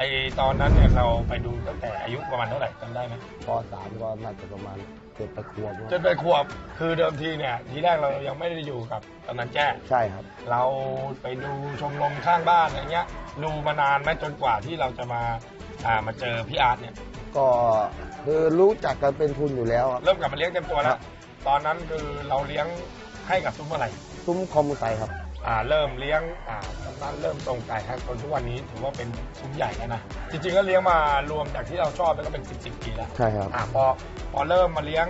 ไอตอนนั้นเนี่ยเราไปดูตั้งแต่อายุประมาณเท่าไหร่จำได้ไหมปสามก็น่าจะประมาณเจ็ดแปดขวบจนไปขวบคือเดิมทีเนี่ยทีแรกเรายังไม่ได้อยู่กับกำนันแจ้ใช่ครับ เราไปดูชมรมข้างบ้านอะไรเงี้ยดูมานานไหมจนกว่าที่เราจะมาอ่ามาเจอพี่อาร์ตเนี่ย ก็คือรู้จักกันเป็นทุนอยู่แล้วครับ เริ่มกลับมาเลี้ยงเต็มตัวแล้ครัวบตอนนั้นคือเราเลี้ยงให้กับซุ้มอะไร ซุ้มคอมมูไซครับ อ่าเริ่มเลี้ยงอ่าตอนนั้นเริ่มตรงไก่ครับจนทุกวันนี้ถือว่าเป็นซุ้มใหญ่แล้วนะจริงๆก็เลี้ยงมารวมจากที่เราชอบแล้วก็เป็นสิบสิบปีแล้วใช่ครับ อ่าพอพอเริ่มมาเลี้ยง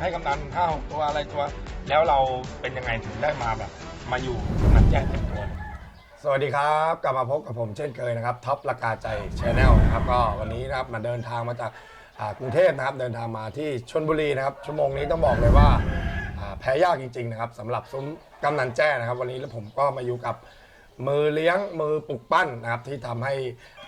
ให้กำนันห้าหกตัวอะไรตัว แล้วเราเป็นยังไงถึงได้มาแบบ มาอยู่กำนันแจ้เต็มตัว สวัสดีครับกลับมาพบกับผมเช่นเคยนะครับท็อปละกาใจชาแนลนะครับก็วันนี้นะครับมาเดินทางมาจากอ่ากรุงเทพนะครับเดินทางมาที่ชนบุรีนะครับชั่วโมงนี้ต้องบอกเลยว่าอ่า แพ้ยากจริงๆนะครับสำหรับซุ้มกำนันแจ้นะครับ วันนี้แล้วผมก็มาอยู่กับมือเลี้ยงมือปลุกปั้นนะครับที่ทำให้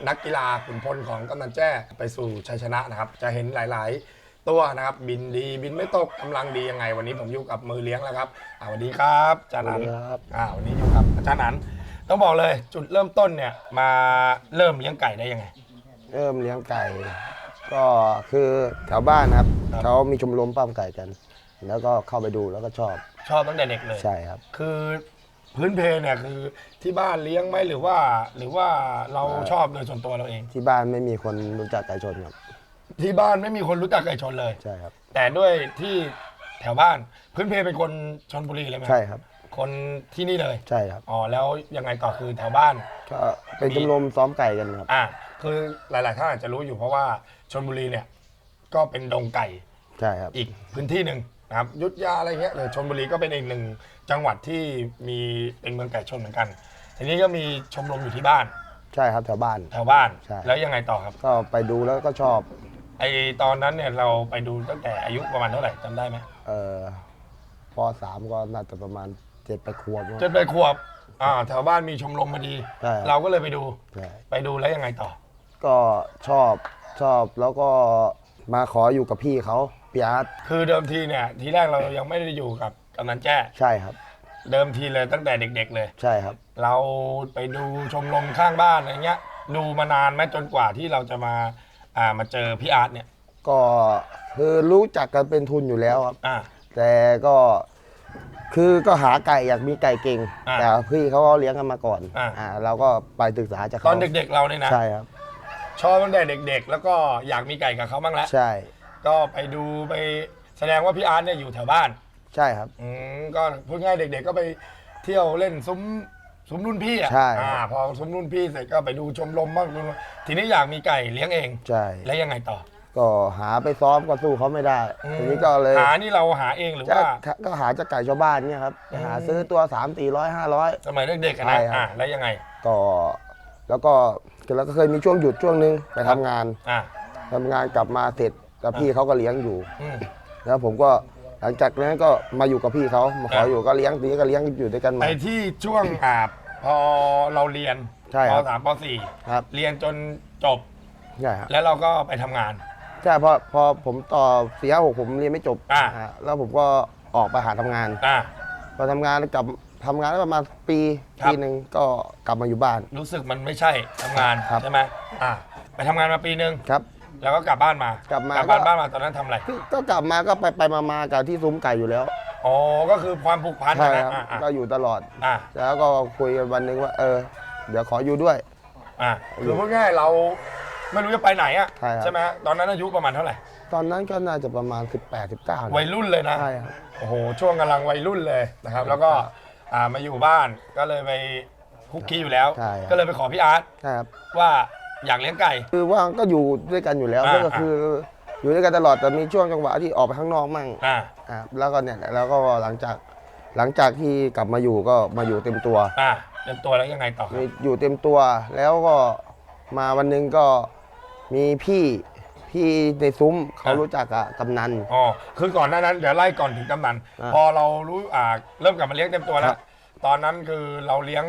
นักกีฬาขุนพลของกำนันแจ้ไปสู่ชัยชนะนะครับ จะเห็นหลาย ๆ ตัวนะครับ บินดีบินไม่ตกกำลังดียังไง วันนี้ผมอยู่กับมือเลี้ยงแล้วครับอ่าสวัสดีครับอาจารย์สวัอัสนดีครับ อ่าวันนี้อยู่กับอาจารย์อันต้องบอกเลยจุดเริ่มต้นเนี่ยมาเริ่มเลี้ยงไก่ได้ยังไง เริ่มเลี้ยงไก่ ก็คือแถวบ้านนะครับครับเขามีชมรมปั้มไก่กัน แล้วก็เข้าไปดูแล้วก็ชอบชอบตั้งแต่เด็กเลย ใช่ครับ คือพื้นเพเนี่ยคือที่บ้านเลี้ยงไหมหรือว่า หรือว่าเราชอบโดยส่วนตัวเราเอง ที่บ้านไม่มีคนรู้จักไก่ชนครับที่บ้านไม่มีคนรู้จักไก่ชนเลย ใช่ครับ แต่ด้วยที่แถวบ้านพื้นเพเป็นคนชนบุรีเลยไหมใช่ครับ คนที่นี่เลยใช่ครับ อ๋อแล้วยังไงต่อคือแถวบ้าน ก็เป็นชมรมซ้อมไก่กันครับ อะคือหลาย ๆ ท่านอาจจะรู้อยู่เพราะว่าชนบุรีเนี่ย ก็เป็นดงไก่ใช่ครับ อีกพื้นที่หนึ่ง นะครับอยุทธยาอะไรเงี้ยเลยชนบุรีก็เป็นอีกหนึ่งจังหวัดที่มีเป็นเมืองไก่ชนเหมือนกัน ทีนี้ก็มีชมรมอยู่ที่บ้านใช่ครับแถวบ้าน แถวบ้าน ใช่ แล้วยังไงต่อครับ ก็ไปดูแล้วก็ชอบไอตอนนั้นเนี่ยเราไปดูตั้งแต่อายุประมาณเท่าไหร่จำได้ไหมเอ่อปสามก็น่าจะประมาณเจ็ดแปดขวบครับจนไปขวบอ่าแถวบ้านมีชมรมพอดี ใช่ครับ เราก็เลยไปดู ใช่ไปดูแล้วยังไงต่อ ก็ชอบชอบแล้วก็มาขออยู่กับพี่เขา พี่อาร์ตคือเดิมทีเนี่ยทีแรกเรายังไม่ได้อยู่กับกำนันแจ้ ใช่ครับ เดิมทีเลยตั้งแต่เด็ก ๆ เลย ใช่ครับ เราไปดูชมรมข้างบ้านอะไรเงี้ย ดูมานานไหมจนกว่าที่เราจะมาอ่ามาเจอพี่อาร์ตเนี่ยก็คือรู้จักกันเป็นทุนอยู่แล้วครับ อ่า แต่ก็คือก็หาไก่อยากมีไก่เก่ง อ่าแต่พี่เขาก็เลี้ยงกันมาก่อนอ่าอ่าเราก็ไปศึกษาจากตเขาอนเด็ก ๆ เราเนี่ยนะ ใช่ครับ ชอบตั้งแต่เด็ก ๆ แล้วก็อยากมีไก่กับเขาบ้างแล้วใช่ ก็ไปดูไปแสดงว่าพี่อาร์ตเนี่ยอยู่แถวบ้าน ใช่ครับ อืมก็พูดง่ายเด็กๆก็ไปเที่ยวเล่นซุ้มซุ้มรุ่นพี่อะใช่อ่าพอซุ้มรุ่นพี่เสร็จก็ไปดูชมรมบ้างดูทีนี้อยากมีไก่เลี้ยงเอง ใช่ แล้วยังไงต่อก็หาไปซ้อมก็สู้เขาไม่ได้อืมทีนี้ก็เลยหานี่เราหาเองหรือจะว่า ก็หาจากไก่ชาวบ้านเนี่ยครับไปหาอืมซื้อตัว 3 4 0 0 500 สมัยเด็กๆอะใช่นะครับ อ่าแล้วยังไงก็แล้วก็แล้วก็เคยมีช่วงหยุดช่วงนึงไปทำงานอ่าทำงานกลับมาเสร็จ แล้วพี่เขาก็เลี้ยงอยู่อืม แล้วผมก็หลังจากนั้นก็มาอยู่กับพี่เขามาขอครับอยู่ก็เลี้ยงทีนี้ก็เลี้ยงอยู่ด้วยกันไปมาที่ช่วงอ่าพอเราเรียนใช่ปครับ สามปสี่ครับเรียนจนจบใช่ครับ แล้วเราก็ไปทำงาน ใช่พอพอผมต่อสี่ห้าหกผมเรียนไม่จบอ่าอ่าแล้วผมก็ออกไปหาทำงาน อ่าพอทำงานแล้วกลับทำงานได้ประมาณปีครับ ปีหนึ่งก็กลับมาอยู่บ้าน รู้สึกมันไม่ใช่ทำงานครับ ใช่ไหมอ่าไปทำงานมาปีหนึ่งครับ แล้วก็กลับบ้านมากลับมาบ้านก็ บ้านมาตอนนั้นทำอะไรคือก็กลับมาก็ไปไปมามากับที่ซุ้มไก่อยู่แล้วอ๋อ ก็คือความผูกพันใช่นะครับ อ่าอ่าก็อยู่ตลอด อ่าแล้วก็คุยกันวันหนึ่งว่า เออ เดี๋ยวขออยู่ด้วย อ่าคือพูดง่ายๆเราไม่รู้จะไปไหนอะใช่ครับ ไหมฮะตอนนั้นอายุประมาณเท่าไหร่ ตอนนั้นก็น่าจะประมาณ 18 19วัยรุ่นเลยนะ ใช่ครับ โอ้โห ช่วงกำลังวัยรุ่นเลยนะครับ แล้วก็อ่ามาอยู่บ้านก็เลยไปคุกคีอยู่แล้ว ใช่ครับ ก็เลยไปขอพี่อาร์ตใช่ครับ ว่า อยากเลี้ยงไก่ คือว่าก็อยู่ด้วยกันอยู่แล้วอ่า ก็คืออยู่ด้วยกันตลอดแต่มีช่วงจังหวะที่ออกไปข้างนอกมั่งอ่าอ่าแล้วก็เนี่ยแล้วก็หลังจากหลังจากที่กลับมาอยู่ก็มาอยู่เต็มตัวอ่าเตรียมตัวแล้วยังไงต่อครับมีอยู่เต็มตัวแล้วก็มาวันหนึงก็มีพี่พี่ในซุ้มเขารู้จักกับกำนัน อ๋อคือก่อนหน้านั้นเดี๋ยวไล่ก่อนถึงกำนันอ่า พอเรารู้อ่าเริ่มกลับมาเลี้ยงเต็มตัวแล้ครัวบตอนนั้นคือเราเลี้ยง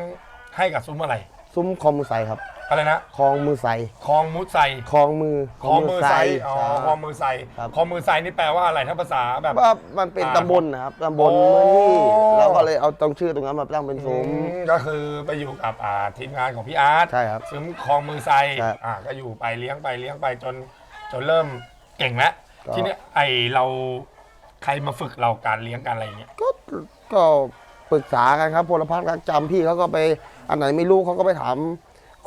ให้กับซุ้มอะไร ซุ้มคอมมูไซครับ ออะไรนะคลองมือใสคลองมุดไซคลองมือคลองมือไซอ๋อใช่คลองมือไซครับ คลองมือไซนี่แปลว่าอะไรถ้าภาษาแบบ ว่ามันเป็นอ่าตำบลนะครับตำบลโอ้เมืองนี่เราก็เลยเอาตรงชื่อตรงนั้นมาตั้งเป็นอืซุ้มมก็คือไปอยู่กับอ่าทีมงานของพี่อาร์ตใช่ครับซุ้มคลองมือไซครับอ่าก็อยู่ไปเลี้ยงไปเลี้ยงไปจนจนเริ่มเก่งแล้วก็ ทีเนี้ยไอเราใครมาฝึกเราการเลี้ยงการอะไรอย่างเงี้ยก็ก็ปรึกษากันครับพลพัฒน์รักจำพี่เขาก็ไปอันไหนไม่รู้เขาก็ไปถาม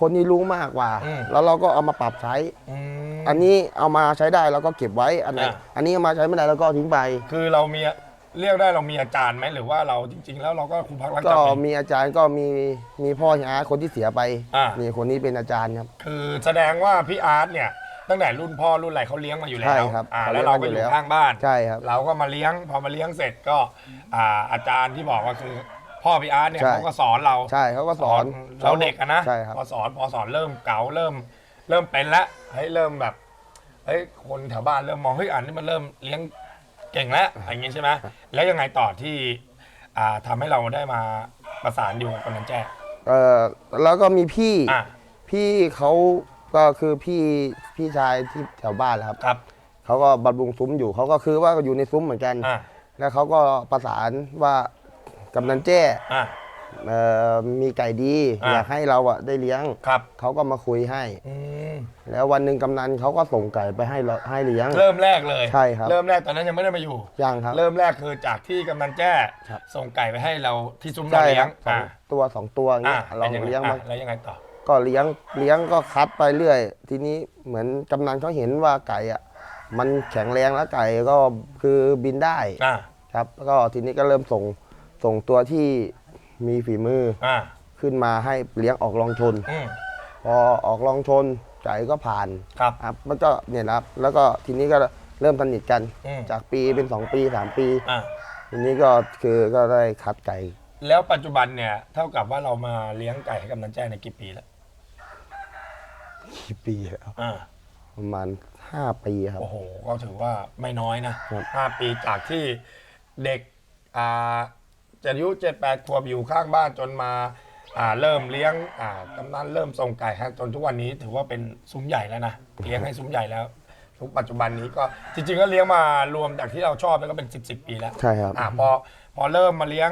คนที่รู้มากกว่าแล้วเราก็เอามาปรับใช้ อืม อันนี้เอามาใช้ได้เราก็เก็บไว้อันไหนอ่าอันนี้เอามาใช้ไม่ได้เราก็เอาทิ้งไป คือเรามีเรียกได้เรามีอาจารย์ไหมหรือว่าเราจริง ๆ แล้วเราก็ครูพักรักก็จำเอง มีอาจารย์ก็มีมีพ่อเฮียอาร์ตคนที่เสียไปอ่านี่คนนี้เป็นอาจารย์ครับ คือแสดงว่าพี่อาร์ตเนี่ยตั้งแต่รุ่นพ่อรุ่นอะไรเขาเลี้ยงมาอยู่แล้ใช่วครับอ่าเขาแล้วเลี้ยงเรามาก็ออยู่ยู่แล้ว ข้างบ้าน ใช่ครับ เราก็มาเลี้ยงพอมาเลี้ยงเสร็จก็อ่าอาจารย์ที่บอกว่าคือ พ่อพี่อาร์ตเนี่ยใช่ เขาก็สอนเราใช่เขาก็สอนเราเด็กอะนะใช่ครับ พอสอนพอสอนเริ่มเก๋าเริ่ม เริ่มเป็นแล้วเฮ้ยเริ่มแบบเฮ้ยคนแถวบ้านเริ่มมองเฮ้ยอันนี้มันเริ่มเลี้ยงเก่งแล้วอย่างงี้ใช่ไหมแล้วยังไงต่อที่อ่าทำให้เราได้มาประสานอยู่กับคนนั้นแจ้เออแล้วก็มีพี่อะพี่เขาก็คือพี่พี่ชายที่แถวบ้านแหละครับครับเขาก็บำรุงซุ้มอยู่เขาก็คือว่าอยู่ในซุ้มเหมือนกัน อะแล้วเขาก็ประสานว่า กำนันแจ้อะ เอ่อมีไก่ดี อ่าอยากให้เราอะได้เลี้ยงครับเขาก็มาคุยให้ อืมแล้ววันหนึ่งกำนันเขาก็ส่งไก่ไปให้เราให้เลี้ยง เริ่มแรกเลยใช่ครับ เริ่มแรกตอนนั้นยังไม่ได้มาอยู่ยังครับ เริ่มแรกคือจากที่กำนันแจ้ครับ ส่งไก่ไปให้เราที่ซุ้มเราใช่เลี้คยรังบสองอะตัวสองตัวอย่างอะเงี้ยเราป็นงไงเลี้ยงมาอะแล้วยังไงต่อ ก็เลี้ยงเลี้ยงก็คัดไปเรื่อย ทีนี้เหมือนกำนันเขาเห็นว่าไก่อะมันแข็งแรงแล้วไก่ก็คือบินได้ อะ ครับแล้วก็ทีนี้ก็เริ่มส่ง ส่งตัวที่มีฝีมืออะขึ้นมาให้เลี้ยงออกลองชน อืม พอออกลองชนไก่ก็ผ่านครับครับมันก็เนี่ยนะครับ แล้วก็ทีนี้ก็เริ่มสนิทกัน อืม จากปีเป็น 2 ปี 3 ปี อะทีนี้ก็คือก็ได้คัดไก่แล้วปัจจุบันเนี่ยเท่ากับว่าเรามาเลี้ยงไก่ให้กำนันแจ้ในกี่ปีแล้วกี่ปีแล้วอะประมาณ 5 ปีครับ โอ้โหก็ถือว่าไม่น้อยนะครับ ห้าปีจากที่เด็กอ่า จะอายุเจ็ดแปดขวบอยู่ข้างบ้านจนมาอ่าเริ่มเลี้ยงอ่ากำนันเริ่มส่งไก่ให้จนทุกวันนี้ถือว่าเป็นซุ้มใหญ่แล้วนะเลี้ยงให้ซุ้มใหญ่แล้ว ทุกปัจจุบันนี้ก็จริงๆก็เลี้ยงมารวมจากที่เราชอบแล้วก็เป็นสิบสิบปีแล้ว ใช่ครับ อ่าพอพอเริ่มมาเลี้ยง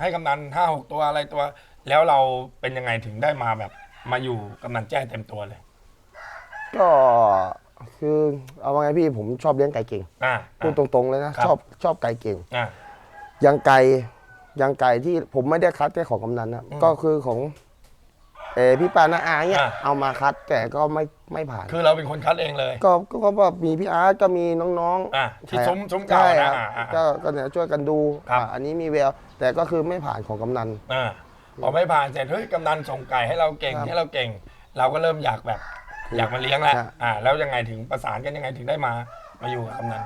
ให้กำนันห้าหกตัวอะไรตัว แล้วเราเป็นยังไงถึงได้มาแบบมาอยู่กำนันแจ้เต็มตัวเลย ก็คือเอาว่าไงพี่ผมชอบเลี้ยงไก่เก่งอ่าพูดตรงๆเลยนะครับ ชอบชอบไก่เก่ง อ่าอยังไก่ อยังไก่ที่ผมไม่ได้คัดแค่ของกำนันนะอืมก็คือของเออพี่ปานาอาเนี่ยอ่าเอามาคัดแต่ก็ไม่ไม่ผ่าน คือเราเป็นคนคัดเองเลย ก็ก็ก็แบบมีพี่อาร์ตก็มีน้องอ่าที่ใช่ซุ้มซุ้มเก่าใช่นะครับอ่าอ่าก็ก็เนี่ยช่วยกันดูครับ อ่าอันนี้มีแววแต่ก็คือไม่ผ่านของกำนัน อ่าพอไม่ผ่านเสร็จเฮ้ยกำนันส่งไก่ให้เราเก่งครับให้เราเก่ง เราก็เริ่มอยากแบบ อยากมาเลี้ยงแล้วครับ อ่า แล้วยังไงถึงประสานกันยังไงถึงได้มา มาอยู่กับกำนัน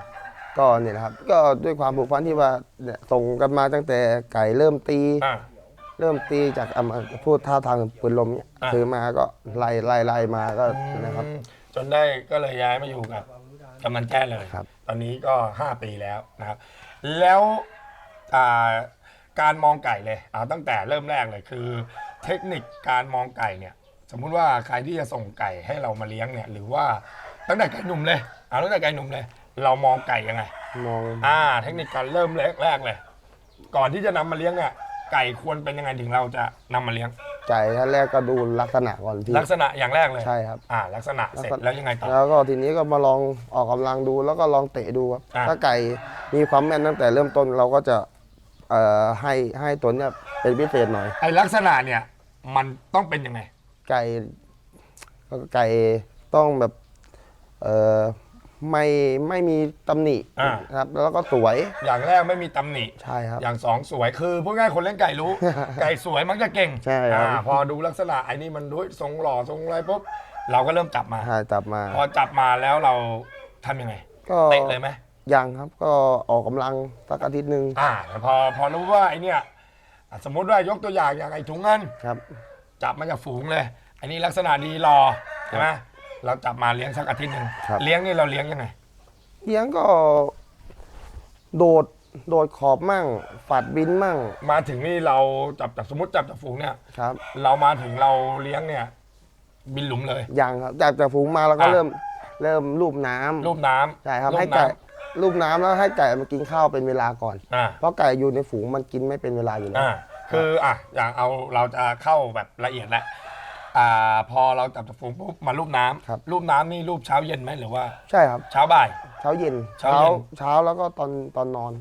ก็เนี่ยนะครับ ก็ด้วยความผูกพันที่ว่าเนี่ยส่งกันมาตั้งแต่ไก่เริ่มตี อ่าเริ่มตีจากอะมาพูดท่าทางปืนลมเนี่ยอ่าถือมาก็ไล่ไล่ไล่มาก็นะครับอืมจนได้ก็เลยย้ายมาอยู่กับกำนันแจ้เลย ครับ ตอนนี้ก็ 5 ปีแล้วนะครับ แล้วอ่าการมองไก่เลยเอาตั้งแต่เริ่มแรกเลยคือ เทคนิคการมองไก่เนี่ย สมมุติว่าใครที่จะส่งไก่ให้เรามาเลี้ยงเนี่ย หรือว่าตั้งแต่ไก่หนุ่มเลยเอาตั้งแต่ไก่หนุ่มเลย เรามองไก่ยังไง มองอ่า เทคนิคการเริ่มแรกแรกเลย ก่อนที่จะนำมาเลี้ยงเนี่ยไก่ควรเป็นยังไงถึงเราจะนำมาเลี้ยง ไก่ท่านแรกก็ดูลักษณะก่อนพี่ ลักษณะอย่างแรกเลยใช่ครับ อ่า ลักษณะเสร็จแล้วยังไงต่อ แล้วก็ทีนี้ก็มาลองออกกำลังดูแล้วก็ลองเตะดูครับอะ ถ้าไก่มีความแม่นตั้งแต่เริ่มต้นเราก็จะเอ่อให้ให้ตัวเนี้ยเป็นพิเศษหน่อย ไอลักษณะเนี่ย มันต้องเป็นยังไง ไก่ไก่ต้องแบบเอ่อ ไม่ไม่มีตำหนิอ่าครับแล้วก็สวยอย่างแรกไม่มีตำหนิ ใช่ครับ อย่างสองสวยคือพูดง่ายๆคนเล่นไก่รู้ ไก่สวยมักจะเก่งใช่ครับ อ่าพอดูลักษณะไอ้นี่มันด้วยทรงหล่อทรงอะไรปุ๊บเราก็เริ่มจับมาใช่จับมา พอจับมาแล้วเราทำยังไงก็เตะเลยไหมยังครับก็ออกกำลังสักอาทิตย์หนึ่งอ่าแต่พอพอรู้ว่าไอ้เนี่ยอะสมมติว่ายกตัวอย่างอย่างไอ้ถุงเงิน ครับ จับมาจากฝูงเลย อันนี้ลักษณะดีหล่อใช่ไหม เราจับมาเลี้ยงสักอาทิตย์หนึ่งครับ เลี้ยงนี่เราเลี้ยงยังไง เลี้ยงก็ โดดโดดขอบมั่งฝัดบินมั่งมาถึงนี่เราจับจากสมมติจับจากฝูงเนี่ย ครับเรามาถึงเราเลี้ยงเนี่ย บินหลุมเลย ยังครับจากจากฝูงมาเราก็อะ เริ่มเริ่มรูปน้ำรูปน้ำใช่ครับรูปให้ไก่น้รูปน้ำแล้วให้ไก่มากินข้าวเป็นเวลาก่อนำอ่าเพราะไก่อยู่ในฝูงมันกินไม่เป็นเวลาอยู่แล้ว อ่าคืออะอย่างเอาเราจะเข้าแบบละเอียดแล้ว อ่าพอเราจับจากฝูงปุ๊บมารูปน้ำครับ รูปน้ำนี่รูปเช้าเย็นไหมหรือว่า ใช่ครับ เช้าบ่าย เช้าเย็นเช้าเย็น เช้าแล้วก็ตอนตอนนอน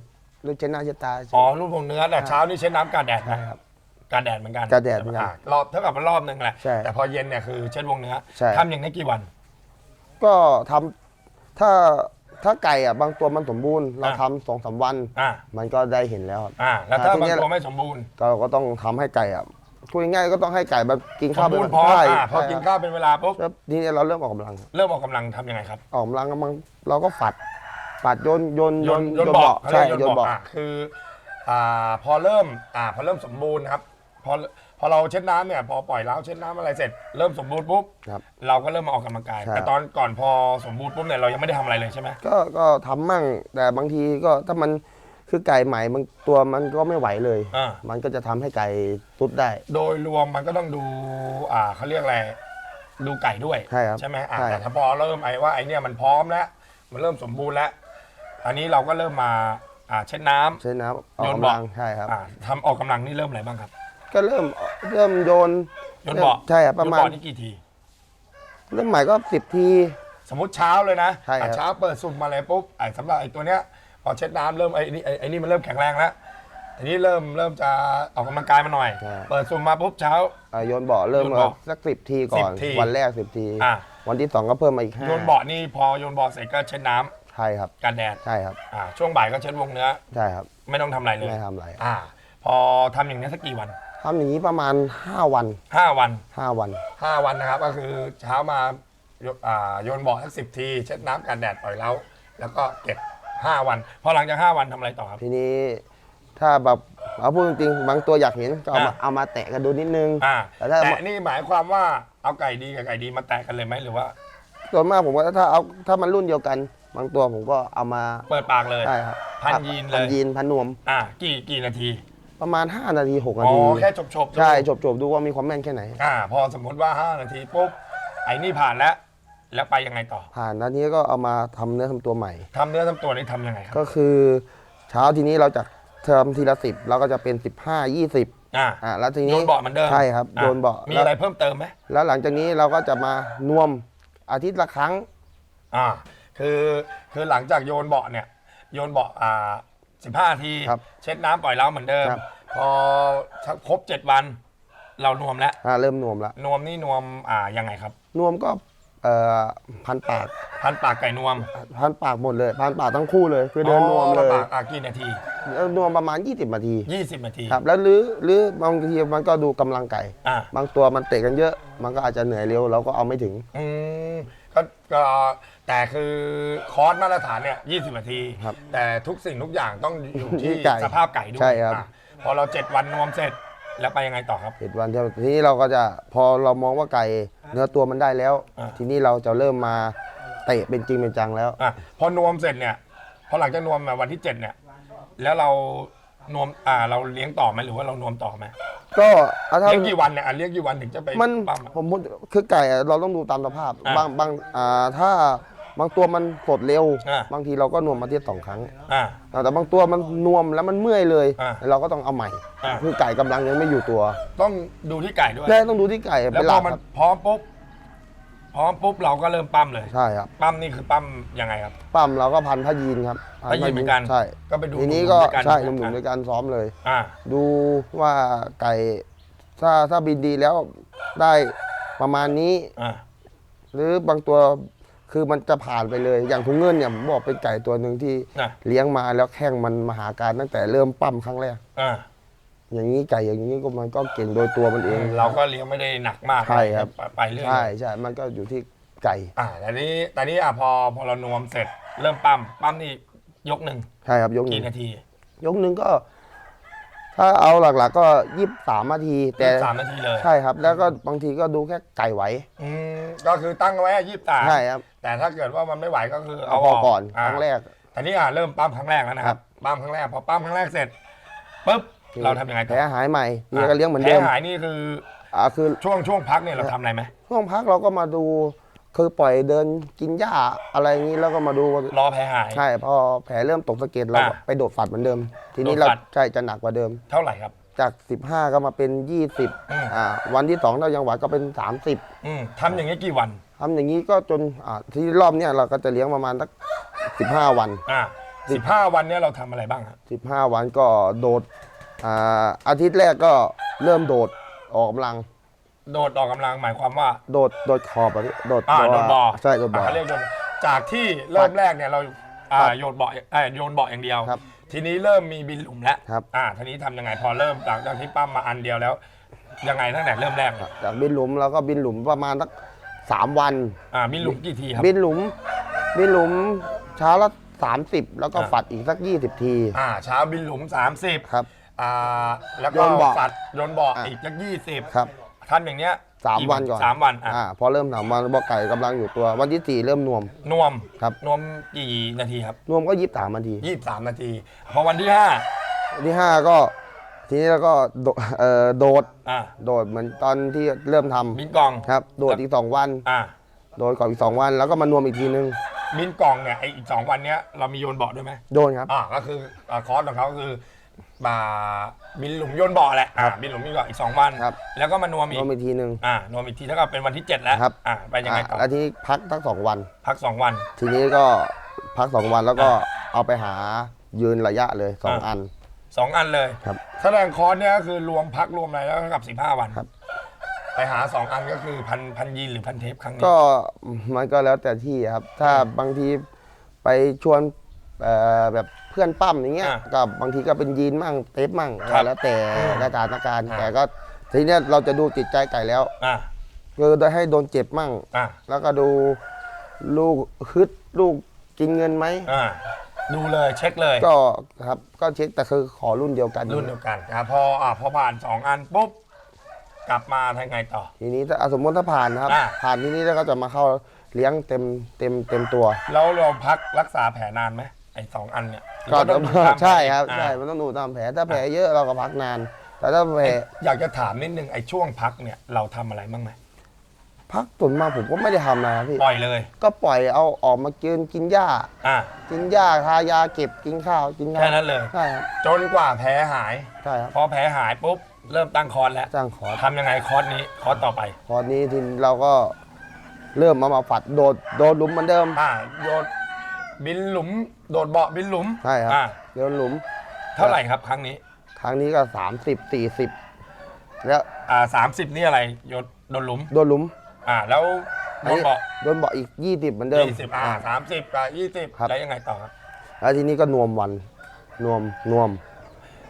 หรือเช็ดหน้าเช็ดตา อ๋อรูปของเนื้อแต่เช้านี่เช็ดน้ำกลารแดดใช่นะครับกลารแดดเหมือนกันกลางแดดเหมือนกันอ่ารอบเท่ากับว่ารอบหนึ่งแหละ ใช่แต่พอเย็นเนี่ยคือเช็ดวงเนื้อใช่ ทำอย่างนี้กี่วัน ก็ทำถ้าถ้าไก่อะบางตัวมันสมบูรณ์ เราอะ ทำสองสามวัน อ่ามันก็ได้เห็นแล้วครับ อ่าแล้วถ้าอ่าทีบางเนี้ย ตัวไม่สมบูรณ์ก็ก็ต้องทำให้ไก่อะ คุยง่ายๆก็ต้องให้ไก่แบบกินสข้าวมเป็นบูรณ์พอใช่อ่าพอใช่กินครับข้าวเป็นเวลาปุ๊บแล้วทีนี้เราเริ่มออกกำลังครับเริ่มออกกำลังทำยังไงครับออกกำลังมันเราก็ฝัดฝัดโยนโยนโยนโยนเบาะเบาะใช่เขาโยเรียนกเบาะอะคืออ่าพอเริ่มอ่าพอเริ่มสมบูรณ์นะครับพอพอเราเช็ดน้ำเนี่ยพอปล่อยแล้วเช็ดน้ำอะไรเสร็จเริ่มสมบูรณ์ปุ๊บครับ เราก็เริ่มมาออกกำลังกาย ใช่ แต่ตอนก่อนพอสมบูรณ์ปุ๊บเนี่ยเรายังไม่ได้ทำอะไรเลยใช่ไหม ก็ก็ทำมั่งแต่บางทีก็ถ้ามัน คือไก่ใหม่บางตัวมันก็ไม่ไหวเลย อ่า มันก็จะทำให้ไก่ตุดได้ โดยรวมมันก็ต้องดู อ่าเขาเรียกอะไรดูไก่ด้วยใช่ครับใช่ไหมอ่าใช่ แต่ถ้าพอเริ่มไอ้ว่าไอ้เนี่ยมันพร้อมแล้วมันเริ่มสมบูรณ์แล้วอันนี้เราก็เริ่มมาอ่าเช็ดน้ำ ใช้น้ำออกโยนกำเบาะลังใช่ครับ อ่าทำออกกำลังนี่เริ่มอะไรบ้างครับก็เริ่มเริ่มโยนโยนเบาะใช่ครับประมาณโยนเบาะนี่กี่ที เริ่มใหม่ก็สิบที สมมติเช้าเลยนะใช่ครับ อะเช้าเปิดสุ่มมาเลยปุ๊บไอ้สำหรับไอ้ตัวเนี้ย พอเช็ดน้ำเริ่มไอ้นี่ไอ้ไอ้นี่มันเริ่มแข็งแรงแล้วทีนี้เริ่มเริ่มจะออกกำลังกายมาหน่อยเปิดสุ่มมาปุ๊บเช้า อ่าโยนเบาะเริ่มโยนเบาะสักสิบทีก่อน 10ทีวันแรกสิบที อะ วันที่สองก็เพิ่มมาอีกห้าโยนเบาะนี่พอโยนเบาะเสร็จก็เช็ดน้ำใช่ครับ กันแดดใช่ครับ อ่าช่วงบ่ายก็เช็ดวงเนื้อ ใช่ครับไม่ต้องทำอะไรเลยไม่ทำอะไรอ่า พอทำอย่างนี้สักกี่วัน ทำอย่างนี้ประมาณ 5 วัน 5 วัน 5 วัน 5 วันนะครับ ก็คือเช้ามาโยอ่าโยนเบาะสักสิบที เช็ดน้ำกันแดดปล่อยแล้วแล้วก็เก็บ 5วันพอหลังจาก5วันทำอะไรต่อครับ ทีนี้ถ้าแบบเอาพูดจริงๆบางตัวอยากเห็นก็เอามาอะ เอามาแตะกันดูนิดนึงอ่าแต่ถ้าแต่นี่หมายความว่าเอาไก่ดีกับไก่ดีมาแตะกันเลยไหมหรือว่า ส่วนมากผมก็ถ้าเอาถ้ามันรุ่นเดียวกัน บางตัวผมก็เอามาเปิดปากเลย ใช่ครับพันยีนเลย พันยีนพันนวม อ่ากี่กี่นาทีประมาณ 5 นาที 6 นาอ๋อทีแค่จบจบๆใช่จบจบๆดูว่ามีความแม่นแค่ไหน อ่าพอสมมติว่า 5 นาทีปุ๊บไอ้นี่ผ่านแล้ว แล้วไปยังไงต่อผ่านแล้วนี้ก็เอามาทำเนื้อทำตัวใหม่ ทำเนื้อทำตัวนี่ทำยังไงครับก็คือเช้าทีนี้เราจะเทอมทีละสิบเราก็จะเป็น 15 20อ่าอ่าแล้วทีโยนี้นเบาะเหมือนเดิมใช่ครับอะโยนเบาะมีแล้วอะไรเพิ่มเติมไหมแล้วหลังจากนี้เราก็จะมานวมอาทิตย์ละครั้ง อ่าคือคือหลังจากโยนเบาะเนี่ยโยนเบาะอ่าสิบห้าที ครับเช็ดน้ำปล่อยแล้วเหมือนเดิม ครับ พอครบเจ็ดวัน เรานวมแล้วอ่าเริ่มนวมละนวมนี่นวมอ่ายังไงครับ นวมก็ เอ่อพันปากพันปากไก่นวมพันปากหมดเลย พันปากทั้งคู่เลย คือเดินนวมเลอ๋อพัยปากอ่ากี่นาทีแล้วนวมประมาณ 20นาทียี่สิบนาที ครับ แล้วหรือหรือบางทีมันก็ดูกำลังไก่ อ่าบางตัวมันเตะกันเยอะ มันก็อาจจะเหนื่อยเร็วเราก็เอาไม่ถึง อืมก็ก็แต่คือคอร์สมาตรฐานเนี่ยยี่สิบนาที ครับแต่ทุกสิ่งทุกอย่างต้องอยู่ที่ที่ไก่สภาพไก่ด้วยใช่ครับ อะพอเราเจ็ดวันนวมเสร็จ แล้วไปยังไงต่อครับ เจ็ดวันเท่าทีนี้เราก็จะพอเรามองว่าไก่เนื้อตัวมันได้แล้ว อ่า ทีนี้เราจะเริ่มมาเตะเป็นจริงเป็นจังแล้ว อะพอนวมเสร็จเนี่ย พอหลังจากนวมมาวันที่เจ็ดเนี่ย แล้วเรานวมอ่าเราเลี้ยงต่อไหมหรือว่าเรานวมต่อไหมก็เอาถ้า เลี้ยงกี่วันเนี่ยอะเลี้ยงกี่วันถึงจะไปมันปั๊มอะ ผมพูดคือไก่อะเราต้องดูตามสภาพอะ บางบางอ่าถ้า บางตัวมันสดเร็ว อะบางทีเราก็นวมมาที่สองครั้ง อ่า อ่าแต่บางตัวมันนวมแล้วมันเมื่อยเลย อะเราก็ต้องเอาใหม่ อะ คือไก่กำลังยังไม่อยู่ตัวต้องดูที่ไก่ด้วยแน่ต้องดูที่ไก่แล้วเป็นหพลัอกมันครับพร้อมปุ๊บพร้อมปุ๊บเราก็เริ่มปั้มเลย ใช่ครับปั้มนี่คือปั้มยังไงครับ ปั้มเราก็พันผ้ายีนครับผ้ายีนเหมือนกันใช่ก็ไปดูทีนี้ก็หนุ่มๆด้วยกันใช่หใช่ไหมนุ่มๆด้วยกันซ้อมเลย อ่า ดูว่าไก่ถ้าถ้าบินดีแล้วได้ประมาณนี้ อ่า หรือบางตัว คือมันจะผ่านไปเลย อย่างถุงเงินเนี่ยผมบอกเป็นไก่ตัวหนึ่งที่อะ เลี้ยงมาแล้วแข้งมันมหาการตั้งแต่เริ่มปั้มครั้งแรก อ่าอย่างนี้ไก่อย่างนี้ก็มันก็เก่งโดยตัวมันเอง เราก็เลี้ยงไม่ได้หนักมากใช่ครับ ไปไปเรื่อยใช่ใช่มันก็อยู่ที่ไก่ อ่าแต่นี้แต่นี้อะพอพอเรานวมเสร็จ เริ่มปั้มปั้มนี่ยกหนึ่งใช่ครับยกหนึ่กี่งนาที ยกหนึ่งก็ ถ้าเอาหลักๆก็ยี่สิบสามนาที แต่สามนาทีเลยใช่ครับ แล้วก็บางทีก็ดูแค่ไก่ไหวอืมก็คือตั้งไว้ยี่สิบสามใช่ครับ แต่ถ้าเกิดว่ามันไม่ไหวก็คือเอาเอาพอก่อนาครั้งแรกแต่นี่อะเริ่มปั้มครั้งแรกแล้วนะครับปั้มครั้งแรกพอปั้มครั้งแรกเสร็จปุ๊บเราทำยังไงแผต่ลอหายใหม่นี่ก็เลี้ยงเหมือนเดิมแผลหายนี่คืออ่าคือช่วงช่วงพักเนี่ยเราทำอะไรไหมช่วงพักเราก็มาดู คือปล่อยเดินกินหญ้าอะไรอย่างนี้แล้วก็มาดูรอแผลหาย ใช่พอแผลเริ่มตกสะเก็ดเราก็อะไปโดดฝัดเหมือนเดิม ทีนี้โดดเราฝัด ใช่จะหนักกว่าเดิม เท่าไหร่ครับ จาก 15 ก็มาเป็นอืม20อ่าวันที่2เรายังไหวก็เป็น 30อืมทำอย่างนี้กี่วัน ทำอย่างนี้ก็จนอ่าที่รอบเนี้ยเราก็จะเลี้ยงประมาณสัก15 วัน อ่าสิบห้าวันเนี้ยเราทำอะไรบ้างครับ 15 วันก็โดดอ่าอาทิตย์แรกก็เริ่มโดดออกกำลัง โดดออกกำลังหมายความว่าโดดโดดขอบอะพี่โดดอ่าโดดบ่อใช่โดดบ่อเขาเรียกโดดจากที่เริ่มแรกเนี่ยเราอ่าครับโยนบ่อเอ่อโยนบ่ออย่างเดียว ครับทีนี้เริ่มมีบินหลุมแล้วครับ อ่าทีนี้ทำยังไงพอเริ่มหลังจากที่ปั้มมาอันเดียวแล้ว ยังไงตั้งแต่เริ่มแรกเนี่ยจากบินหลุมแล้วก็บินหลุมประมาณสักสามวัน อ่าบินหลุมกี่ทีครับ บินหลุม บินหลุมเช้าละ30แล้วก็อะ ฝัดอีกสัก20ที อ่าเช้าบินหลุม 30 ครับ อ่าแล้วโยก็นบ่อฝัดโยนบ่ออะอีกสักยี่สิบครับ ทำอย่างเนี้ยสามวันก่อนสามวันอะอ่าพอเริ่มสามวันบอกไก่กำลังอยู่ตัววันที่สี่เริ่มนวม นวมครับ นวมกี่นาทีครับนวมก็ยี่สิบสามนาทียี่สามนาที พอวันที่ห้าวันที่ห้าก็ทีนี้เราก็โดเอ่อโดดอ่าโดดเหมือนตอนที่เริ่มทำบินกองครับ โดดอีกสองวัน อ่าโดดก่อนอีกสองวัน แล้วก็มานวมอีกทีนึงบินกองเนี่ยไออีกสองวันเนี้ยเรามีโยนบ่อด้วยไหมโดนครับ อ่าก็คืออ่าคอร์สของเขาก็คือ มาบินหลุมโยนบ่อแหละอ่าบินหลุมโยนบ่ออีกสองวัน ครับ แล้วก็มานวมนอีกวมอีกทีนึงอ่านวมอีกทีเท่ากับเป็นวันที่เจ็ดแล้วครับ อ่าไปยังไงต่ออะแล้วทีนี้พักทั้งสองวัน พักสองวัน ทีนี้ก็พักสองวันแล้วก็เอาไปหายืนระยะเลยสองอะ อัน สองอันเลยครับแสดงคอร์สเนี่ยก็คือรวมพักรวมอะไรแล้วเท่ากับสิบห้าวันครับ ไปหาสองอันก็คือพันพันยีนหรือพันเทปครั้งนี้ก็มันก็แล้วแต่ที่ครับ ถ้าบางทีไปชวน เอ่อแบบเพื่อนปั้มอย่างเงี้ยอะกับบางทีก็เป็นยีนมั่งเทปมั่งครับแล้วแต่อืมแล้วแต่สถานการณ์อะ แต่ก็ทีเนี้ยเราจะดูจิตใจไก่แล้ว อ่าคือได้ให้โดนเจ็บมั่ง อ่าแล้วก็ดูลูกฮึดลูกกินเงินไหม อ่าดูเลยเช็คเลย ก็ครับก็เช็คแต่คือขอรุ่นเดียวกัน รุ่นเดียวกันอะพออะพอผ่านสองอันปุ๊บกลับมาทางไงต่อ ทีนี้ถ้าอะสมมติถ้าผ่านนะครับ อะ ผ่านทีนี้แล้วก็จะมาเข้าเลี้ยงเต็มเต็มเต็มตัว แล้วเราพักรักษาแผลนานไหม ไอ้สองอันเนี่ยก็หรือว่าต้องดูตามใช่ครับอะใช่มันต้องดูตามแผลถ้าแผลเยอะเราก็พักนาน แต่ถ้าแผลอยากจะถามนิดนึงไอ้ช่วงพักเนี่ยเราทำอะไรบ้างไหมพักส่วนมากผมก็ไม่ได้ทำอะไรครับพี่ปล่อยเลย ก็ปล่อยเอาออกมากินกินหญ้า อะกินหญ้าทายาเก็บกินข้าวกินข้าวแค่นั้นเลย ใช่ครับจนกว่าแผลหาย ใช่ครับพอแผลหายปุ๊บ เริ่มตั้งคอร์สแล้วจ้างขอ ทำยังไงคอร์สนี้คอร์สต่อไปพอนี้ทีเราก็เริ่มมามาฝัดโดดโดดหลุมเหมือนเดิม อ่าโยน บินหลุมโดดเบาะบินหลุมใช่ครับ อ่าโดดหลุม เท่าไหร่ครับครั้งนี้ ครั้งนี้ก็30 40แล้วอ่าสามสิบนี่อะไรโยนโดนหลุม โดดหลุมอ่าแล้วโดนเบาะโดนเบาะอีก20เหมือนเดิมยี่สิบอ่าสามสิบกับยี่สิบครับ แล้วยังไงต่อครับแล้วทีนี้ก็นวมวันนวมนวม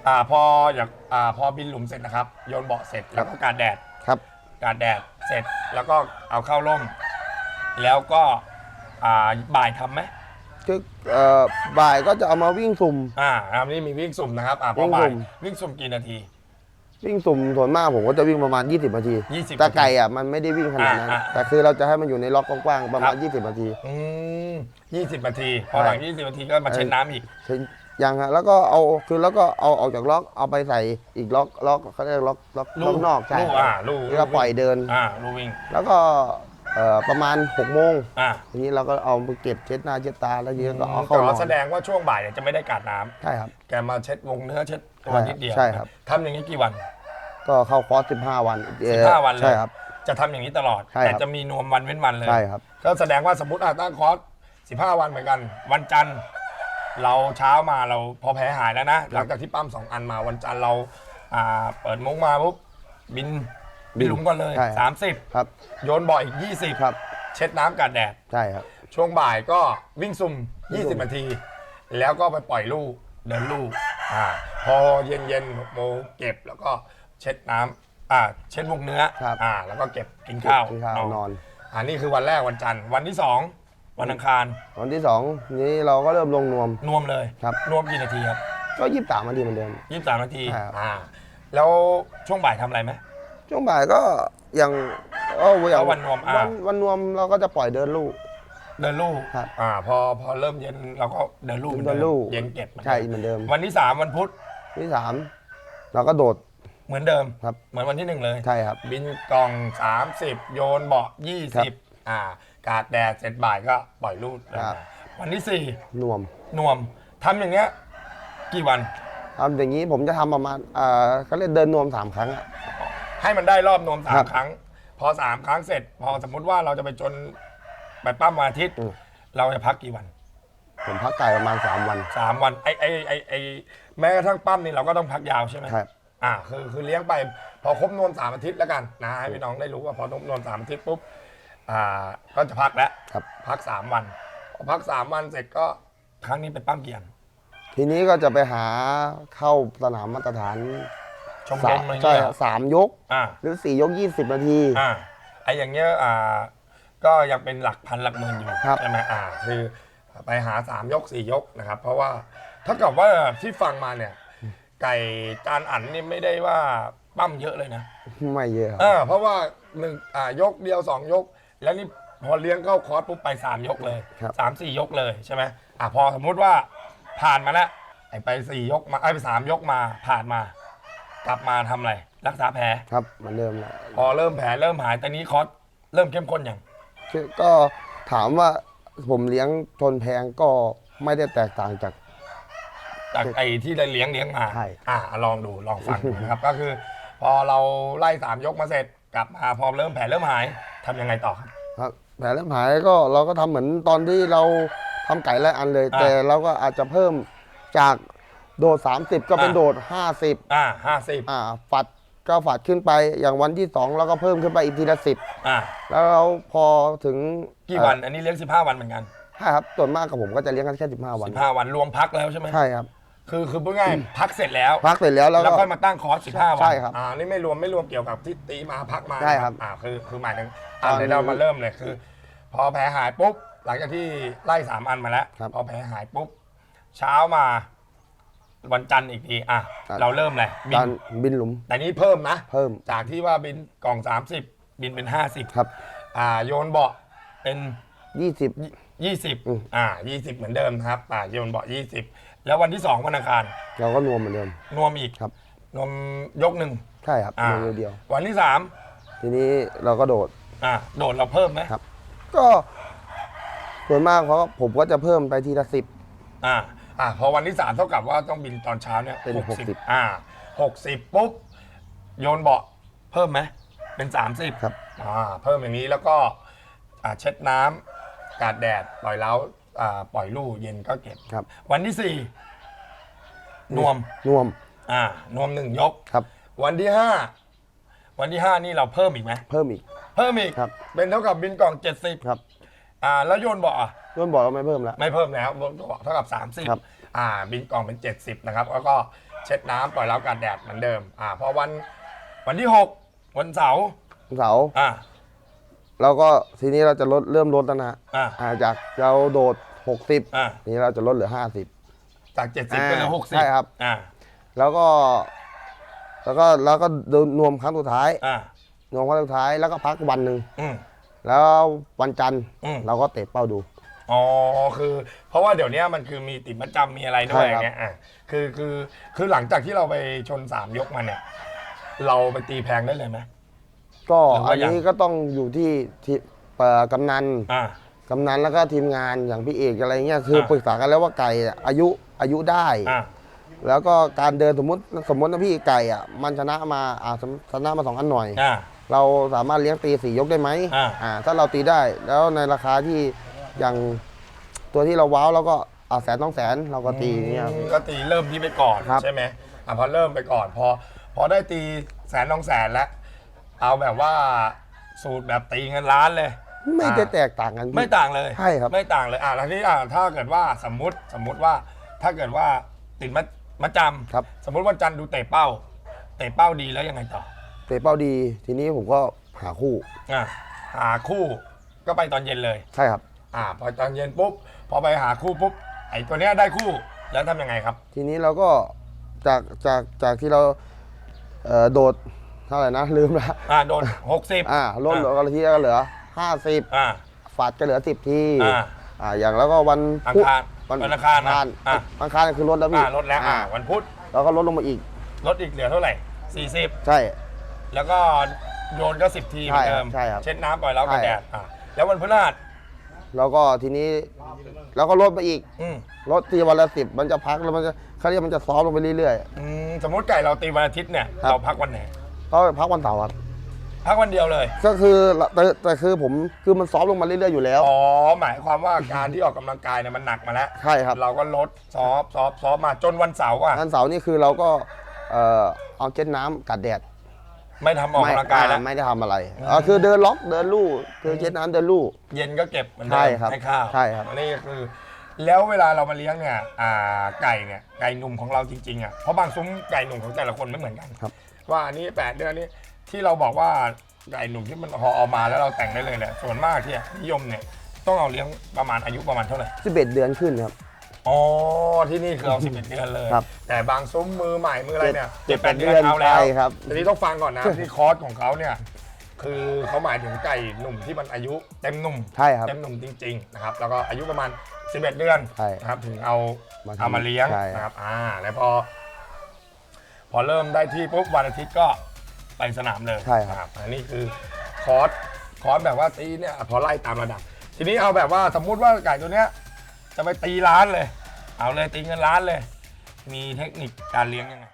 อ่าพออยากอ่าพอบินหลุมเสร็จนะครับโยนเบาะเสร็จแล้วก็การแดดครับ การแดดเสร็จแล้วก็เอาเข้าร่มแล้วก็อ่าบ่ายทำไหม คือเอ่อบ่ายก็จะเอามาวิ่งสุ่ม อ่าอันนี้มีวิ่งสุ่มนะครับอ่าพอวิ่งบ่าสุ่ยมวิ่งสุ่มกี่นาที วิ่งสุ่มส่วนมากผมก็จะวิ่งประมาณ 20นาที20แต่ไก่อะมันไม่ได้วิ่งขนาดนั้น อ่าอ่า แต่คือเราจะให้มันอยู่ในล็อกกว้างๆประมาณครับ20นาที อืมยี่สิบนาที พอหลังใช่ยี่สิบนาทีก็มาเช็ดน้ำอีกใช่ยังฮะแล้วก็เอาคือแล้วก็เอาออกจากล็อกเอาไปใส่อีกล็อกล็อกเขาเรียกล็อกล็อกล็อกนอกใช่ลูกอ่าลูกแล้วก็ปล่อยเดิน อ่าลูกวิ่ง แล้วก็ เอ่อประมาณ6โมงอ่าทีนี้เราก็เอาไปเก็บเช็ดหน้าเช็ดตาแล้วทีนี้ก็เอาแต่เข้านอว่านแสดงว่าช่วงบ่ายเนี่ยจะไม่ได้กาดน้ำใช่ครับ แกมาเช็ดวงเนื้อเช็ดตัวใช่นิดเดียวใช่ครับ ทำอย่างนี้กี่วัน ก็เข้าคอร์ส15 วันเอ่อ15วันเลย ใช่ครับ จะทำอย่างนี้ตลอด ใช่ครับ แต่จะมีนวมวันเว้นวันเลย ใช่ครับ ก็แสดงว่าสมมติอะตั้งคอร์ส15 วันเหมือนกัน วันจันทร์เราเช้ามาเราพอแผลหายแล้วนะ หลังจากที่ปั้มสองอันมาวันจันทร์เราอ่าเปิดมุ้งมาปุ๊บบิน บินหลุมก่อนเลย ใช่ครับ 30 ครับโยนบ่ออีก 20 ครับเช็ดน้ำกันแดด ใช่ครับ ช่วงบ่ายก็วิ่งซุ่ม วิ่งซุ่ม 20 นาที แล้วก็ไปปล่อยลูก เดินลูกอ่าพอเย็นเย็นๆหกโมงเก็บแล้วก็เช็ดน้ำอ่าเช็ดวงเนื้อครับ อ่าแล้วก็เก็บกินข้าวกินข้าวนอน อันนี้คือวันแรกวันจันทร์วันที่สองวันอังคารวันที่สองนี้เราก็เริ่มลงนวม นวมเลยครับ นวมกี่นาทีครับก็ยี่สิบสามนาทีเหมือนเดิม ยี่สิบสามนาทีครับ อ่าแล้วช่วงบ่ายทำอะไรไหม ช่วงบ่ายก็ยังเอ้อย่างก็วันนวมอ่าวันวันนวมเราก็จะปล่อยเดินลูก เดินลูกครับอ่า พอพอเริ่มเย็นเราก็เดินลูกหมือเดินลูกเย็นเก็บเหมือนใช่เดิมเหมือนเดิมวันที่สามวันพุธที่สามเราก็โดด เหมือนเดิม ครับ เหมือนวันที่หนึ่งเลย ใช่ครับ บินกล่อง 30 โยนเบาะครับ 20 อ่า กาดแดดเสร็จบ่ายก็ปล่อยลูดครับวันที่สี่นวมนวมทำอย่างเงี้ย กี่วัน ทำอย่างนี้ผมจะทำประมาณเอ่อเขาเรียกเดินนวมสามครั้งอะ ให้มันได้รอบนวมสาครัมบครั้ง พอสามครั้งเสร็จ พอสมมุติว่าเราจะไปจนไปปั้มวันอาทิตย์ อืม เราจะพักกี่วันผมพักไก่ประมาณสามวัน สามวันไอไอไอไอแม้กระทั่งปั้มนี่เราก็ต้องพักยาวใช่ไหมครับ อ่าคือคือเลี้ยงไป พอครบนวมสามอาทิตย์แล้วกันนะให้พี่น้องได้รู้ว่าพอครบนวมสามอาทิตย์ปุ๊บอ่าก็จะพักแล้ว ครับ พักสามวันพอพักสามวันเสร็จก็ครั้งนี้ไปปั้มเกียน ทีนี้ก็จะไปหาเข้าสนามมาตรฐาน ชมรสามอะไรใช่เงี้ยครับสามยก อ่าหรือสี่ยกยี่สิบนาที อ่าไออย่างเงี้ยอ่าก็ยังเป็นหลักพันหลักหมื่นอยู่ครับ ใช่ไหมอ่าคือไปหาสามยกสี่ยกนะครับ เพราะว่าถ้ากับว่าที่ฟังมาเนี่ย ไก่จานอันนี่ไม่ได้ว่าปั้มเยอะเลยนะ ไม่เยอะครับ เออเพราะว่าหนึ่งอ่ายกเดียวสองยก แล้วนี่พอเลี้ยงเข้าคอร์สปุ๊บไปสามยกเลยครับ สามสี่ยกเลยใช่ไหมอะพอสมมุติว่าผ่านมาแล้วไอ้ไปสี่ยกมาไอ้ไปสามยกมาผ่านมา กลับมาทำอะไร รักษาแผล ครับเหมันเริ่มแล้วพอเริ่มแผลเริ่มหายตอนนี้คอร์สเริ่มเข้มข้นอย่างคือก็ถามว่าผมเลี้ยงทนแพงก็ไม่ได้แตกต่างจาก จากไอ้ที่ได้เลี้ยงเลี้ยงมาใช่ อะลองดูลองฟังดูนะครับ ก็คือ พอเราไล่สามยกมาเสร็จกลับมาพอเริ่มแผลเริ่มหายทำยังไงต่อครับ ครับแผลเริ่มหายก็เราก็ทำเหมือนตอนที่เราทำไก่ไล่อันเลย อ่า แต่เราก็อาจจะเพิ่มจาก โดด 30 ก็เป็นอ่า โดด 50อ่าห้าสิบอ่าฝัดก็ฝัดขึ้นไปอย่างวันที่สองเราก็เพิ่มขึ้นไปอีกทีละสิบอ่าแล้วเราพอถึงกี่วัน อันนี้เลี้ยงสิบห้าวันเหมือนกันใช่ครับส่วนมากกับผมก็จะเลี้ยงกันแค่15 วันสิบห้าวันรวมพักแล้วใช่ไหมใช่ครับคือคือพูดง่ายๆพักเสร็จแล้ว พักเสร็จแล้วแล้วแล้วก็ ค่อยมาตั้งคอร์สสิบห้าวันใช่ครับอ่านี่ไม่รวมไม่รวมเกี่ยวกับที่ตีมาพักมาใช่ครับอ่าคือคือหมายถึงอ่าตอนเดี๋ยวเรามาเริ่มเลยคือ พอแผลหายปุ๊บหลังจากที่ไล่สามอันมาแล้ว ครับ พอแผลหายปุ๊บเช้ามา วันจันทร์อีกทีอะครับ เราเริ่มเลยบิกานรบินหลุมแต่นี้เพิ่มนะ เพิ่มจากที่ว่าบินกล่อง 30 บินเป็น 50ครับอ่าโยนเบาะเป็น20 20อืมอ่า20 เหมือนเดิมนะครับอ่าโยนเบาะ20 แล้ววันที่ 2 วันอังคารเราก็นวมเหมือนเดิม นวมอีกครับ นวมยกหนึ่งใช่ครับอ่านวมเดียว วันที่ ทีนี้เราก็โดด3อ่าโดดเราเพิ่มไหมครับ ก็ส่วนมากเพราะผมก็จะเพิ่มไปทีละสิบอ่า อ่าพอวันที่3เท่ากับว่าต้องบินตอนเช้าเนี่ยเป็น60 60อ่า60ปุ๊บ โยนเบาะเพิ่มไหมเป็น30ครับ อ่าเพิ่มอย่างนี้แล้วก็อ่าเช็ดน้ำกาดแดดปล่อยเล้าอ่าปล่อยลู่เย็นก็เก็บ ครับ วันที่สี่นวมนวมอ่านวมหนึ่งยก ครับ วันที่ห้าวันที่ห้านี่เราเพิ่มอีกไหมเพิ่มอีก เพิ่มอีกครับ เป็นเท่ากับบินกล่องเจ็ดสิบครับอ่าแล้วโยนเบาะอะ นวมบอกเราไม่เพิ่มแล้ว ไม่เพิ่มแล้วโยนเบาะเท่ากับสามสิบครับ อ่าบินกล่องเป็นเจ็ดสิบนะครับแล้วก็เช็ดน้ำปล่อยเล้ากันแดดเหมือนเดิมอ่าพอวันวันที่หกวันเสาร์เสาร์อ่าเราก็ทีนี้เราจะลดเริ่มลดแล้วนะอ่าอ่าจากเราโดด 60อ่านี้เราจะลดเหลือ 50 จากเจ็ดสิบเป็นเหลือหกสิบใช่ครับ อ่าแล้วก็ แล้วก็แล้วก็เดินนวมครั้งสุดท้ายอ่านวมครั้งสุดท้ายแล้วก็พักวันหนึ่งอืม แล้ววันจันทร์อืม เราก็เตะเป้าดู อ๋อคือ เพราะว่าเดี๋ยวนี้มันคือมีติดประจำมีอะไรด้วยใช่ครับอย่างเงี้ยอะคือคือคือหลังจากที่เราไปชนสามยกมาเนี่ย เราไปตีแพงได้เลยไหม ก็หรือว่าอันนี้ก็ต้องอยู่ที่ที่เอ่อกำนันอ่า กำนันแล้วก็ทีมงานอย่างพี่เอกอะไรเงี้ยคืออาปรึกษากันแล้วว่าไก่อะอายุอายุได้ อ่า แล้วก็การเดินสมมติสมมตินะพี่ไก่อะมันชนะมาอ่าชนะมาสองอันหน่อย อ่า เราสามารถเลี้ยงตีสี่ยกได้ไหมอ่าถ้าเราตีได้แล้วในราคาที่ อย่างตัวที่เราว้าวเราก็อ่าแสนต้องแสนเราก็ตีอย่างเงี้ยก็ตีเริ่มที่ไปก่อนครับ ใช่ไหมอะพอเริ่มไปก่อนพอพอได้ตีแสนน้องแสนแล้ว เอาแบบว่าสูตรแบบตีเงินล้านเลยไม่ได้อ่าแตกต่างกันพี่ ไม่ต่างเลยใช่ครับ ไม่ต่างเลยอะแล้วที่อะถ้าเกิดว่าสมมติสมมติว่าถ้าเกิดว่าติดมัดมัดจำครับสมมติวันจันทร์ดูเตะเป้า เตะเป้าดีแล้วยังไงต่อเตะเป้าดีทีนี้ผมก็หาคู่ อะหาคู่ก็ไปตอนเย็นเลย ใช่ครับ อ่าพอตอนเย็นปุ๊บพอไปหาคู่ปุ๊บไอ้ตัวเนี้ยได้คู่แล้วทำยังไงครับ ทีนี้เราก็จากจากจากที่เราเอ่อโดดเท่าไหร่นะลืมละอ่าโดนหกสิบอ่าลดเหลือกันทีก็เหลือ 50อ่า ฝาดก็เหลือ 10 ทีอ่าอ่าอย่างแล้วก็วันอังพุธคารวันอังคารนะอะ อังคารคือลดแล้วพี่อ่าลดแล้วอ่าวันพุธเราก็ลดลงมาอีกลดอีกเหลือเท่าไหร่40ใช่ แล้วก็โยนก็10ทีเหมือนเดิมใช่ครับ เช็ดน้ำปล่อยแล้วกับใช่แดดอะแล้ววันพฤหัส แล้วก็ทีนี้แล้วก็ลดไปอีกอืมลดทีวันละสิบมันจะพักแล้วมันจะเขาเรียกมันจะซอฟต์ลงไปเรื่อย อืมสมมติไก่เราตีวันอาทิตย์เนี่ยครับ เราพักวันไหนๆก็พักวันเสาร์ครับพักวันเดียวเลยก็คือแต่แต่คือผมคือมันซอฟต์ลงมาเรื่อยๆอยู่แล้ว อ๋อหมายความว่าการที่ออกกำลังกายเนี่ยมันหนักมาแล้วใช่ครับ เราก็ลดซอฟต์ซอฟต์ซอฟต์มาจนวันเสาร์อะวันเสาร์นี่คือเราก็เอ่อเอาเจ็ดน้ำกัดแดด ไม่ทำออกกำลังกายแล้ว ไม่ได้ทำอะไรอ่าคือเดินล็อกเดินลู่คือเจ็ดน้ำเดินลู่ เย็นก็เก็บเหมือนเดิใช่มครับให้ข้าวใช่ครับ อันนี่ก็คือ แล้วเวลาเรามาเลี้ยงเนี่ยอ่าไก่เนี่ยไก่หนุ่มของเราจริงๆอะเพราะบางซุ้มไก่หนุ่มของแต่ละคนไม่เหมือนกันครับ ว่าอันนี้แปดเดือนนี้ที่เราบอกว่าไก่หนุ่มที่มันพอเอามาแล้วเราแต่งได้เลยแหละส่วนมากที่นิยมเนี่ยต้องเอาเลี้ยงประมาณอายุประมาณเท่าไหร่สิบเอ็ดเดือนขึ้นครับ อ๋อที่นี่คือเอาสิบเอ็ดเดือนเลย ครับแต่บางซุ้มมือใหม่มืออะไรเนี่ยเจ็ดแปดเดืเดืออนนเอาแล้วใช่ครับ ทีนี้ต้องฟังก่อนนะที่คอร์สของเขาเนี่ย คือเขาหมายถึงไก่หนุ่มที่มันอายุเต็มหนุ่ม ใช่ครับ เต็มหนุ่มจริงๆนะครับแล้วก็อายุประมาณ 11 เดือนใช่นะครับถึงเอามาทำเอามาเลี้ยงใช่ นะครับอ่าแล้วพอ พอเริ่มได้ที่ปุ๊บวันอาทิตย์ก็ไปสนามเลยใช่ครับ นะครับอันนี้คือคอร์สคอร์สแบบว่าตีเนี่ยพอไล่ตามระดับ ทีนี้เอาแบบว่าสมมุติว่าไก่ตัวเนี้ย จะไปตีร้านเลย เอาเลยตีเงินร้านเลย มีเทคนิคการเลี้ยงยังไง